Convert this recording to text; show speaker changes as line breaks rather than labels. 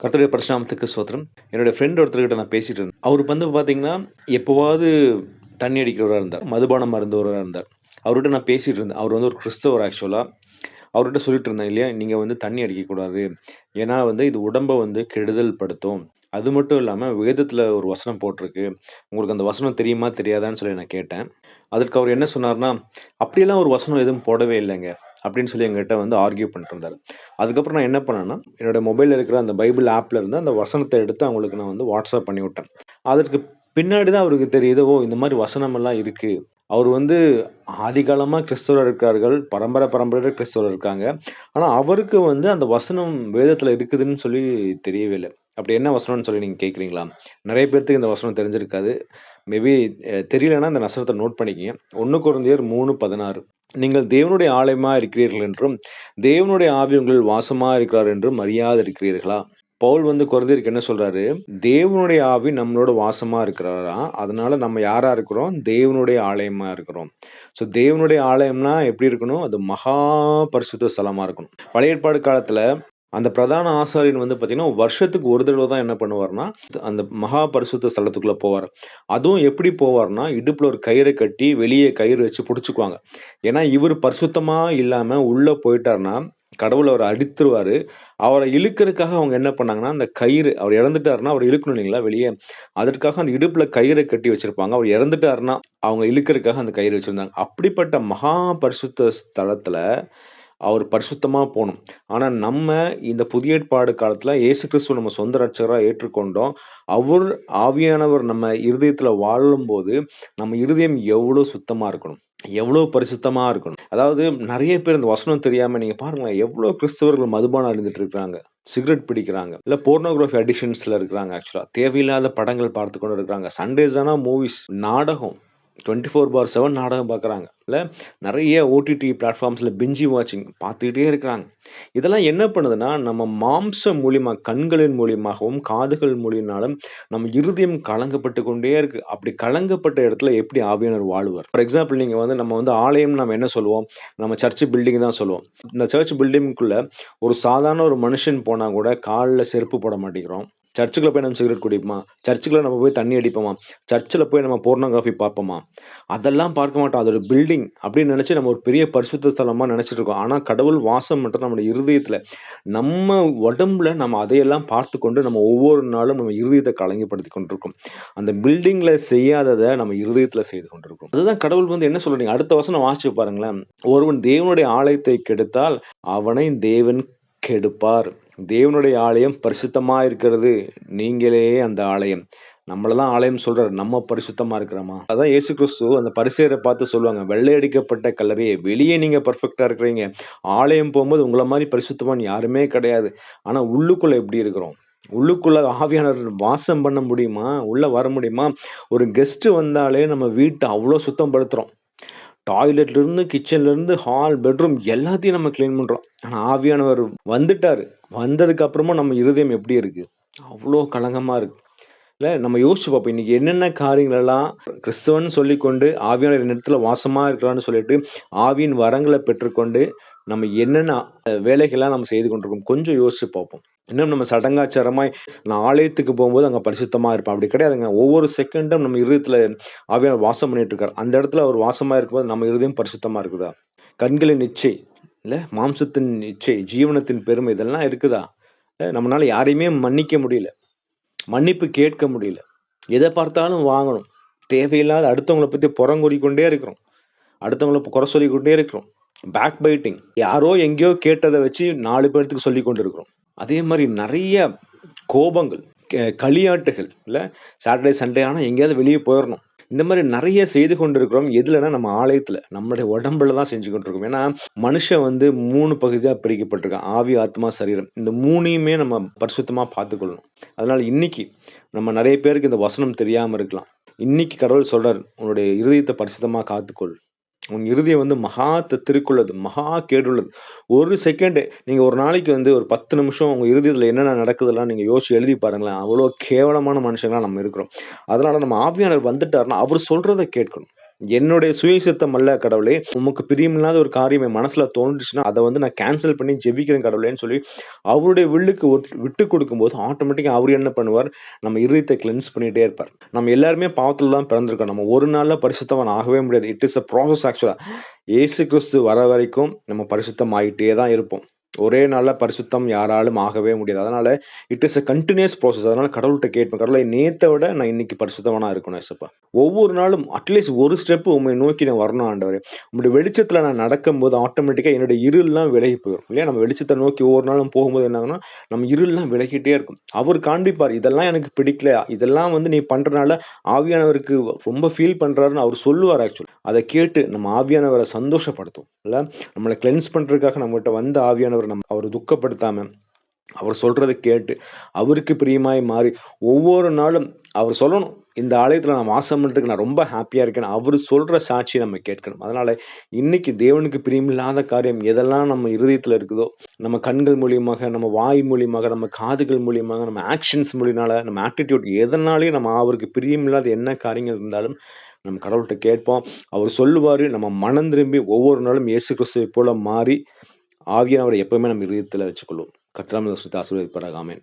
கர்த்தருடைய பரிசுநாமத்துக்கு சோத்திரம் என்னுடைய ஃப்ரெண்ட் ஒருத்தர்கிட்ட நான் பேசிட்டு இருந்தேன். அவர் வந்து பார்த்தீங்கன்னா எப்போவாவது தண்ணி அடிக்கிறவராக இருந்தார் மதுபானம் மருந்தவராக இருந்தார். அவர்கிட்ட நான் பேசிட்டு இருந்தேன். அவர் வந்து ஒரு கிறிஸ்தவர் ஆக்சுவலாக அவர்கிட்ட சொல்லிட்டு இருந்தேன் இல்லையா நீங்கள் வந்து தண்ணி அடிக்கக்கூடாது. ஏன்னா வந்து இது உடம்பை வந்து கெடுதல் படுத்தும் அது மட்டும் இல்லாமல் வேதத்தில் ஒரு வசனம் போட்டிருக்கு. உங்களுக்கு அந்த வசனம் தெரியுமா தெரியாதான்னு சொல்லி நான் கேட்டேன். அதற்கு அவர் என்ன சொன்னார்னா அப்படியெல்லாம் ஒரு வசனம் எதுவும் போடவே இல்லைங்க. அப்படின்னு சொல்லி எங்கிட்ட வந்து ஆர்கியூ பண்ணிட்டு இருந்தார் அதுக்கப்புறம் நான் என்ன பண்ணேன்னா என்னோட மொபைலில் இருக்கிற அந்த பைபிள் ஆப்பில் இருந்து அந்த வசனத்தை எடுத்து அவங்களுக்கு நான் வந்து வாட்ஸ்அப் பண்ணி விட்டேன். அதற்கு பின்னாடி தான் அவருக்கு தெரியுது ஓ இந்த மாதிரி வசனமெல்லாம் இருக்குது அவர் வந்து ஆதிகாலமாக கிறிஸ்தவர் இருக்கிறார்கள் பரம்பரை பரம்பரையாக கிறிஸ்தவர் இருக்காங்க. ஆனால் அவருக்கு வந்து அந்த வசனம் வேதத்தில் இருக்குதுன்னு சொல்லி தெரியவே இல்லை. அப்படி என்ன வசனம்னு சொல்லி நீங்கள் கேட்குறீங்களா நிறைய பேர்த்துக்கு இந்த வசனம் தெரிஞ்சிருக்காது. மேபி தெரியலன்னா இந்த வசனத்தை நோட் பண்ணிக்கிங்க. ஒன்று குழந்தையர் மூணு பதினாறு. நீங்கள் தேவனுடைய ஆலயமா இருக்கிறீர்கள் என்றும் தேவனுடைய ஆவி உங்கள் வாசமா இருக்கிறார் என்றும் அறியாது இருக்கிறீர்களா பவுல் வந்து குறைந்திருக்கு என்ன சொல்றாரு? தேவனுடைய ஆவி நம்மளோட வாசமா இருக்கிறாரா? அதனால நம்ம யாரா இருக்கிறோம்? தேவனுடைய ஆலயமா இருக்கிறோம். ஸோ தேவனுடைய ஆலயம்னா எப்படி இருக்கணும்? அது மகா பரிசுத்த ஸ்தலமா இருக்கணும். பழைய ஏற்பாடு காலத்துல அந்த பிரதான ஆசாரியன் வந்து பார்த்தீங்கன்னா வருஷத்துக்கு ஒரு தடவை தான் என்ன பண்ணுவார்னா அந்த மகா பரிசுத்த ஸ்தலத்துக்குள்ளே போவார். அதுவும் எப்படி போவார்னா இடுப்பில் ஒரு கயிறை கட்டி வெளியே கயிறு வச்சு பிடிச்சிக்குவாங்க. ஏன்னா இவர் பரிசுத்தமாக இல்லாமல் உள்ளே போயிட்டார்னா கடவுள் அவரை அடித்துருவார். அவரை இழுக்கிறதுக்காக அவங்க என்ன பண்ணாங்கன்னா அந்த கயிறு அவர் இறந்துட்டாருன்னா அவர் இழுக்கணும் இல்லைங்களா வெளியே. அதற்காக அந்த இடுப்பில் கயிறை கட்டி வச்சுருப்பாங்க. அவர் இறந்துட்டாருன்னா அவங்க இழுக்கிறதுக்காக அந்த கயிறு வச்சுருந்தாங்க. அப்படிப்பட்ட மகா பரிசுத்த ஸ்தலத்தில் அவர் பரிசுத்தமாக போகணும். ஆனால் நம்ம இந்த புதிய ஏற்பாடு காலத்தில் இயேசு கிறிஸ்துவ நம்ம சொந்த ரட்சகராக ஏற்றுக்கொண்டோம். அவர் ஆவியானவர் நம்ம இருதயத்தில் வாழும்போது நம்ம இருதயம் எவ்வளோ சுத்தமாக இருக்கணும்? எவ்வளோ பரிசுத்தமாக இருக்கணும்? அதாவது நிறைய பேர் இந்த வசனம் தெரியாமல் நீங்கள் பாருங்களேன் எவ்வளோ கிறிஸ்தவர்கள் மதுபானம் அறிந்துட்டு இருக்கிறாங்க. சிகரெட் பிடிக்கிறாங்க. இல்லை போர்னோகிராஃபி அடிஷன்ஸில் இருக்கிறாங்க ஆக்சுவலாக தேவையில்லாத படங்கள் பார்த்து கொண்டு இருக்கிறாங்க. சண்டேஸ் ஆனால் மூவிஸ் நாடகம். டுவெண்ட்டி ஃபோர் பார் செவன் நாடகம் பார்க்குறாங்க. இல்லை நிறைய ஓடிடி பிளாட்ஃபார்ம்ஸில் பிஞ்சி வாட்சிங் பார்த்துக்கிட்டே இருக்கிறாங்க. இதெல்லாம் என்ன பண்ணுதுன்னா நம்ம மாம்சம் மூலியமாக கண்களின் மூலியமாகவும் காதுகள் மூலியனாலும் நம்ம இருதயம் கலங்கப்பட்டு கொண்டே இருக்குது அப்படி கலங்கப்பட்ட இடத்துல எப்படி ஆவியனர் வாழ்வார்? ஃபார் எக்ஸாம்பிள் நீங்கள் வந்து நம்ம வந்து ஆலயம் நம்ம என்ன சொல்லுவோம்? நம்ம சர்ச் பில்டிங் தான் சொல்லுவோம். இந்த சர்ச் பில்டிங்குள்ளே ஒரு சாதாரண ஒரு மனுஷன் போனால் கூட காலில் செருப்பு போட மாட்டேங்கிறோம். சர்ச்சுக்குள்ள போய் நம்ம சிகரெட் குடிப்போமா? சர்ச்சுக்குள்ளே நம்ம போய் தண்ணி அடிப்போமா? சர்ச்சில் போய் நம்ம போர்னோகிராஃபி பார்ப்போமா? அதெல்லாம் பார்க்க மாட்டோம். அது ஒரு பில்டிங் அப்படின்னு நினச்சி நம்ம ஒரு பெரிய பரிசுத்த ஸ்தலமாக நினச்சிட்டு இருக்கோம். ஆனால் கடவுள் வாசம் மட்டும் நம்மளோட இருதயத்தில். நம்ம உடம்புல நம்ம அதையெல்லாம் பார்த்து கொண்டு நம்ம ஒவ்வொரு நாளும் நம்ம இருதயத்தை கலங்கப்படுத்தி கொண்டிருக்கோம். அந்த பில்டிங்கில் செய்யாததை நம்ம இருதயத்தில் செய்து கொண்டிருக்கோம். அதுதான் கடவுள் வந்து என்ன சொல்கிறீங்க அடுத்த வசனம் வாசிச்சு பாருங்களேன். ஒருவன் தேவனுடைய ஆலயத்தை கெடுத்தால் அவனை தேவன் கெடுப்பார். தேவனுடைய ஆலயம் பரிசுத்தமாக இருக்கிறது. நீங்களே அந்த ஆலயம். நம்மள தான் ஆலயம் சொல்கிறார் நம்ம பரிசுத்தமாக இருக்கிறோமா? அதான் இயேசு கிறிஸ்து அந்த பரிசேரை பார்த்து சொல்லுவாங்க. வெள்ளையடிக்கப்பட்ட கல்லறையே வெளியே நீங்கள் பர்ஃபெக்டாக இருக்கிறீங்க. ஆலயம் போகும்போது உங்களை மாதிரி பரிசுத்தமான் யாருமே கிடையாது. ஆனால் உள்ளுக்குள்ளே எப்படி இருக்கிறோம்? உள்ளுக்குள்ள ஆவியானவர் வாசம் பண்ண முடியுமா? உள்ளே வர முடியுமா? ஒரு கெஸ்ட்டு வந்தாலே நம்ம வீட்டை அவ்வளோ சுத்தம் படுத்துகிறோம் டாய்லெட்லேருந்து கிச்சன்லேருந்து ஹால் பெட்ரூம் எல்லாத்தையும் நம்ம க்ளீன் பண்ணுறோம் ஆனால் ஆவியானவர் வந்துட்டார். வந்ததுக்கப்புறமா நம்ம இருதயம் எப்படி இருக்குது அவ்வளோ கலங்கமாக இருக்குது இல்லை நம்ம யோசிச்சு பார்ப்போம். இன்னைக்கு என்னென்ன காரியங்களெல்லாம் கிறிஸ்துவன் கிறிஸ்தவன் சொல்லிக்கொண்டு ஆவியான இடத்துல வாசமாக இருக்கிறான்னு சொல்லிட்டு ஆவியின் வரங்களை பெற்றுக்கொண்டு நம்ம என்னென்ன வேலைகள்லாம் நம்ம செய்து கொண்டிருக்கோம் கொஞ்சம் யோசிச்சு பார்ப்போம். இன்னும் நம்ம சடங்காச்சாரமாய் நான் ஆலயத்துக்கு போகும்போது அங்கே பரிசுத்தமாக இருப்பேன். அப்படி கிடையாதுங்க. ஒவ்வொரு செகண்டும் நம்ம இருதயத்தில் ஆவியான வாசம் பண்ணிட்டு இருக்காரு. அந்த இடத்துல அவர் வாசமாக இருக்கும்போது நம்ம இருதயம் பரிசுத்தமாக இருக்குதா? கண்களின் இச்சை இல்லை மாம்சத்தின் இச்சை ஜீவனத்தின் பெருமை இதெல்லாம் இருக்குதா? நம்மளால யாரையுமே மன்னிக்க முடியல. மன்னிப்பு கேட்க முடியல. எதை பார்த்தாலும் வாங்கணும். தேவையில்லாத அடுத்தவங்களை பற்றி புறங்குறிக்கொண்டே இருக்கிறோம். அடுத்தவங்களை குறை சொல்லிக்கொண்டே இருக்கிறோம். பேக் பைட்டிங் யாரோ எங்கேயோ கேட்டதை வச்சு நாலு பேர்த்துக்கு சொல்லி கொண்டு இருக்கிறோம் அதே மாதிரி நிறைய கோபங்கள் களியாட்டுகள் இல்லை சாட்டர்டே சண்டே ஆனால் எங்கேயாவது வெளியே போயிடணும் இந்த மாதிரி நிறைய செய்து கொண்டிருக்கிறோம். எதுலனா நம்ம ஆலயத்தில் நம்மளுடைய உடம்புல தான் செஞ்சு கொண்டிருக்கோம் ஏன்னா மனுஷன் வந்து மூணு பகுதியாக பிரிக்கப்பட்டிருக்கான். ஆவி ஆத்மா சரீரம். இந்த மூணையுமே நம்ம பரிசுத்தமாக பார்த்துக்கொள்ளணும். அதனால் இன்னைக்கு நம்ம நிறைய பேருக்கு இந்த வசனம் தெரியாமல் இருக்கலாம். இன்னைக்கு கடவுள் சொல்கிறார் உன்னுடைய இருதயத்தை பரிசுத்தமாக காத்துக்கொள். உன் இருதயம் வந்து மகா திருக்குள்ளது மகா கேடுள்ளது. ஒரு செகண்டு நீங்கள் ஒரு நாளைக்கு வந்து ஒரு பத்து நிமிஷம் உங்கள் இருதயத்தில் என்னென்ன நடக்குதுலாம் நீங்கள் யோசிச்சு எழுதி பாருங்களேன். அவ்வளோ கேவலமான மனுஷங்களாக நம்ம இருக்கிறோம். அதனால் நம்ம ஆவியானவர் வந்துட்டாருன்னா அவர் சொல்கிறத கேட்கணும். என்னுடைய சுயசித்தம் அல்ல கடவுளே. உமக்கு பிரியமில்லாத ஒரு காரியம் என் மனசுல தோன்றுச்சுன்னா அதை வந்து நான் கேன்சல் பண்ணி ஜெபிக்கிறேன் கடவுளேன்னு சொல்லி அவருடைய வில்லுக்கு விட்டு கொடுக்கும்போது ஆட்டோமேட்டிக்காக அவர் என்ன பண்ணுவார்? நம்ம இருதயத்தை கிளென்ஸ் பண்ணிட்டே இருப்பார். நம்ம எல்லாருமே பாவத்தில் தான் பிறந்திருக்கோம். நம்ம ஒரு நாளில் பரிசுத்தவன் ஆகவே முடியாது. இட் இஸ் அ ப்ராசஸ் ஆக்சுவலாக ஏசு கிறிஸ்து வர வரைக்கும் நம்ம பரிசுத்தம் ஆகிட்டே தான் இருப்போம். ஒரே நாளில் பரிசுத்தம் யாராலும் ஆகவே முடியாது. அதனால it is a continuous process அதனால கடவுள்கிட்ட கேட்பேன் கடவுளை நேற்றை விட நான் இன்னைக்கு பரிசுத்தவனா இருக்கணும் ஏசப்பா ஒவ்வொரு நாளும் அட்லீஸ்ட் ஒரு ஸ்டெப் உண்மை நோக்கி நான் வரணும் ஆண்டவர். உங்களுடைய வெளிச்சத்தில் நான் நடக்கும்போது ஆட்டோமேட்டிக்காக என்னுடைய இருள்லாம் விலகி போயிடும் இல்லையா? நம்ம வெளிச்சத்தை நோக்கி ஒவ்வொரு நாளும் போகும்போது என்னாகனா நம்ம இருள்லாம் விலகிட்டே இருக்கும். அவர் காண்பிப்பார் இதெல்லாம் எனக்கு பிடிக்கல இதெல்லாம் வந்து நீ பண்ணுறனால ஆவியானவருக்கு ரொம்ப ஃபீல் பண்ணுறாருன்னு அவர் சொல்லுவார் ஆக்சுவலி அதை கேட்டு நம்ம ஆவியானவரை சந்தோஷப்படுத்தும் இல்லை? நம்மளை கிளென்ஸ் பண்ணுறதுக்காக நம்மகிட்ட வந்த ஆவியானவர் நம் அவரை துக்கப்படுத்தாம அவர் சொல்றதை கேட்டு அவருக்கு பிரியமாய் மாறி ஒவ்வொரு நாளும் அவர் சொல்லணும் இந்த ஆலயத்தில் நான் வாசம் பண்ணிட்டு நான் ரொம்ப ஹாப்பியாக இருக்கேன் அவர் சொல்கிற சாட்சி நம்ம கேட்கணும். அதனால் இன்றைக்கி தேவனுக்கு பிரியமில்லாத காரியம் எதெல்லாம் நம்ம இருதயத்தில் இருக்குதோ நம்ம கண்கள் மூலியமாக நம்ம வாய் மூலியமாக நம்ம காதுகள் மூலியமாக நம்ம ஆக்ஷன்ஸ் மூலியனால நம்ம ஆட்டிடியூட் எதனாலையும் நம்ம அவருக்கு பிரியமில்லாத என்ன காரியங்கள் இருந்தாலும் நம்ம கடவுள்கிட்ட கேட்போம். அவர் சொல்லுவார் நம்ம மனம் திரும்பி ஒவ்வொரு நாளும் இயேசு கிறிஸ்துவை போல மாறி ஆவியானவரை எப்பவுமே நம்ம இருதயத்துல வச்சுக்கொள்வோம் சுத்த ஆசீர்வதிப்பாராக. ஆமென்.